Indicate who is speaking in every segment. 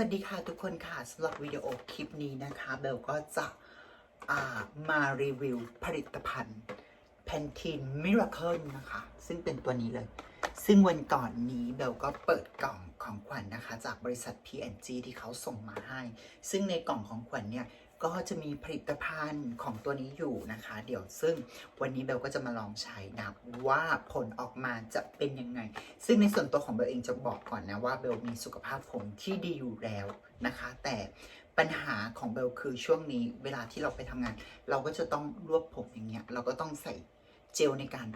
Speaker 1: วัสดีค่ะทุกคนค่ะสำหรับวิดีโอคลิปนี้นะคะเบลก็จะามารีวิวผลิตภัณฑ์ Pantene Miracle นะคะ ซึ่งเป็นตัวนี้เลย ซึ่งวันก่อนนี้เบลก็เปิดกล่องของขวัญนนะคะ จากบริษัท P&G ที่เขาส่งมาให้ ซึ่งในกล่องของขวัญเนี่ย ก็จะมีผลิตภัณฑ์ของตัวนี้อยู่นะคะ เดี๋ยวซึ่งวันนี้เบลก็จะมาลองใช้นะว่าผลออกมาจะเป็นยังไง ซึ่งในส่วนตัวของเบลเองจะบอกก่อนนะว่าเบลมีสุขภาพผมที่ดีอยู่แล้วนะคะ แต่ปัญหาของเบลคือช่วงนี้เวลาที่เราไปทำงาน เราก็จะต้องรวบผมอย่างเงี้ยเราก็ต้องใส่เจลในการ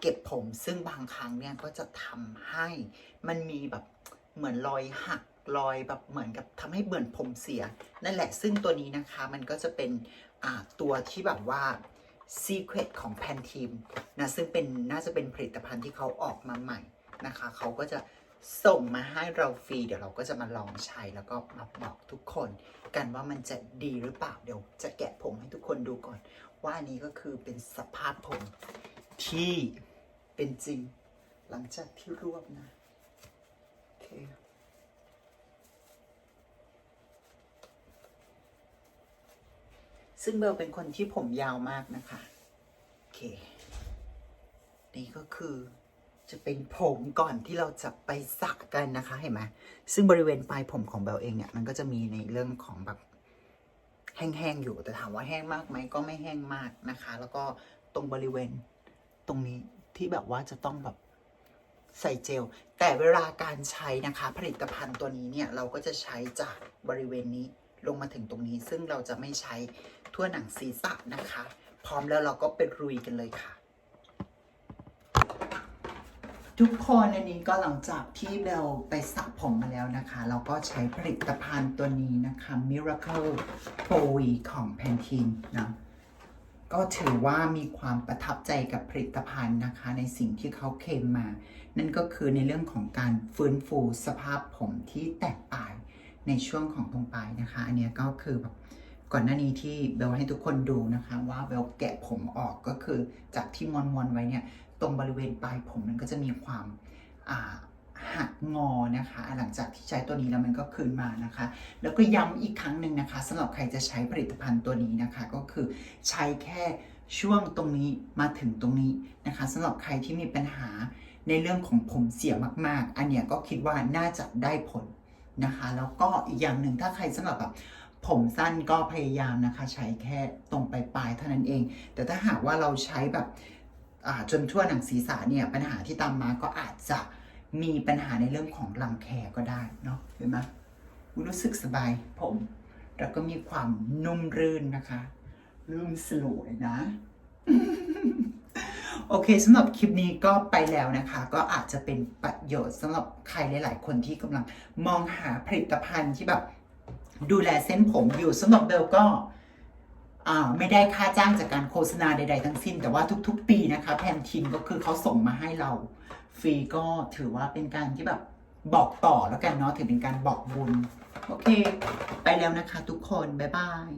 Speaker 1: เก็บผม ซึ่งบางครั้งเนี่ยก็จะทำให้มันมีแบบเหมือนรอยหัก รอยแบบเหมือนกับทำให้เบื่อนผมเสีย นั่นแหละซึ่งตัวนี้นะคะมันก็จะเป็นตัวที่แบบว่า Secret ของ Pantene นะซึ่งเป็นน่าจะเป็นผลิตภัณฑ์ที่เขาออกมาใหม่นะคะ เขาก็จะส่งมาให้เราฟรี เดี๋ยวเราก็จะมาลองใช้แล้วก็มาบอกทุกคนกันว่ามันจะดีหรือเปล่า เดี๋ยวจะแกะผมให้ทุกคนดูก่อน ว่าอันนี้ก็คือเป็นสภาพผมที่เป็นจริง หลังจากที่รวบนะ โอเค ซึ่งเบลเป็นคนที่ผมยาวมากนะคะ โอเค นี่ก็คือจะเป็นผมก่อนที่เราจะไปสักกันนะคะ เห็นไหมซึ่งบริเวณปลายผมของเบลเองเนี่ยมันก็จะมีในเรื่องของแบบแห้งๆอยู่แต่ถามว่าแห้งมากไหมก็ไม่แห้งมากนะคะ แล้วก็ตรงบริเวณตรงนี้ที่แบบว่าจะต้องแบบใส่เจล แต่เวลาการใช้นะคะ ผลิตภัณฑ์ตัวนี้เนี่ยเราก็จะใช้จากบริเวณนี้ ลงมาถึงตรงนี้ ซึ่งเราจะไม่ใช้ทั่วหนังศีรษะนะคะ พร้อมแล้วเราก็ไปรุยกันเลยค่ะ ทุกคนอันนี้ก็หลังจากที่เบลไปสระผมมาแล้วนะคะ เราก็ใช้ผลิตภัณฑ์ตัวนี้นะคะ Miracle Pro V ของ Pantene นะก็ถือว่ามีความประทับใจกับผลิตภัณฑ์นะคะ ในสิ่งที่เขาเคลมมา นั่นก็คือในเรื่องของการฟื้นฟูสภาพผมที่แตก ในช่วงของตรงปลายนะคะ อันนี้ก็คือแบบก่อนหน้านี้ที่เบลให้ทุกคนดูนะคะ ว่าเบลแกะผมออกก็คือจากที่มอนมอนไว้เนี่ย ตรงบริเวณปลายผมมันก็จะมีความหักงอนะคะ หลังจากที่ใช้ตัวนี้แล้วมันก็คืนมานะคะ แล้วก็ย้ำอีกครั้งหนึ่งนะคะสำหรับใครจะใช้ผลิตภัณฑ์ตัวนี้นะคะ ก็คือใช้แค่ช่วงตรงนี้มาถึงตรงนี้นะคะสำหรับใครที่มีปัญหาในเรื่องของผมเสียมากๆ อันเนี้ยก็คิดว่าน่าจะได้ผล นะคะแล้วก็อีกอย่างหนึ่งถ้าใครสำหรับแบบผมสั้นก็พยายามนะคะ ใช้แค่ตรงปลายๆเท่านั้นเอง แต่ถ้าหากว่าเราใช้แบบจนทั่วหนังศีรษะเนี่ยปัญหาที่ตามมาก็อาจจะมีปัญหาในเรื่องของรังแคก็ได้เนาะเห็นไหมรู้สึกสบายผม แล้วก็มีความนุ่มรื่นนะคะรื่นสลวยนะ โอเคสำหรับคลิปนี้ก็ไปแล้วนะคะ ก็อาจจะเป็นประโยชน์สำหรับใครหลาย ๆ คนที่กำลังมองหาผลิตภัณฑ์ที่แบบดูแลเส้นผมอยู่สำหรับเบลก็ไม่ได้ค่าจ้างจากการโฆษณาใด ๆ ทั้งสิ้น แต่ว่าทุก ๆ ปีนะคะแพนทินก็คือเขาส่งมาให้เราฟรีก็ถือว่าเป็นการที่แบบบอกต่อแล้วกันเนาะถือเป็นการบอกบุญ โอเค ไปแล้วนะคะทุกคน บ๊ายบาย